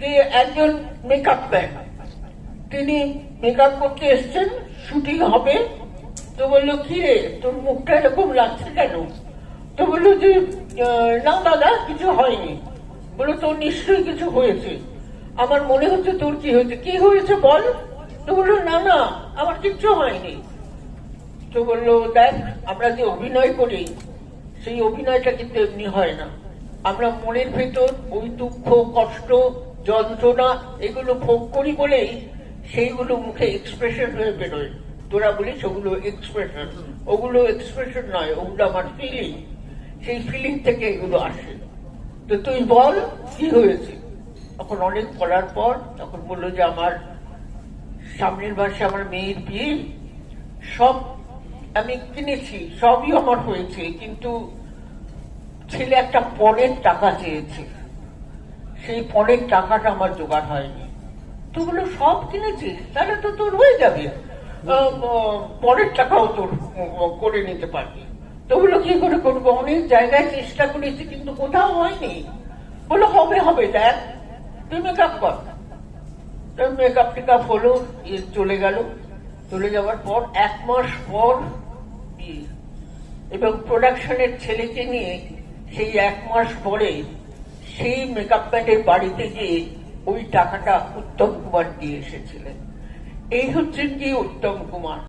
যে একজন makeup man তিনি মেকআপ করতে এসছেন শুটিং হবে। তো বলল, কি রে, তোর মুখটা এরকম লাগছে কেন? তো বলল যে না দাদা, কিছু হয়নি। বলল, তোর নিশ্চয়ই কিছু হয়েছে। আমার মনে হচ্ছে তোর কি হয়েছে। কি হয়েছে বল? তো বলল, না না, আমার কিচ্ছু হয়নি। তো বলল, দেখ, আমরা যে অভিনয় করি, সেই অভিনয়টা কিন্তু এমনি হয় না। আমরা মনের ভেতর ওই দুঃখ, কষ্ট যন্ত্রণা, এগুলো ভোগ করি বলেই সেইগুলো মুখে এক্সপ্রেশন হয়ে বেরোয়। তোরা বলিস ওগুলো এক্সপ্রেশন ওগুলো এক্সপ্রেশন নয়, ওগুলো আমার ফিলিং সেই ফিলিং থেকে এগুলো আসে। তো তুই বল, কি হয়েছে? তখন অনেক বলার পর তখন বলল যে আমার সামনের মাসে আমার মেয়ের বিয়ে। সব আমি কিনেছি, সবই আমার হয়েছে, কিন্তু ছেলে একটা পণের টাকা চেয়েছে। সেই পণের টাকাটা আমার জোগাড় হয়নি। তো বলো সব কিনেছিস? তাহলে তো তোর হয়ে যাবে। পরের টাকাও তোর করে নিতে পারবি। তো বলো কি করে করব? অনেক জায়গায় চেষ্টা করেছি, কিন্তু কোথাও হয়নি। বলো হবে হবে, দেখ। তুই মেকআপ কর। মেকআপ টেকআপ হলো চলে গেল। চলে যাওয়ার পর, এক মাস পর। এবং প্রোডাকশনের ছেলেকে নিয়ে সেই এক মাস পরে সেই মেকআপ ম্যানের বাড়িতে গিয়ে ওই টাকাটা উত্তম কুমার দিয়ে এসেছিলেন। এই হচ্ছেন গিয়ে উত্তম কুমার।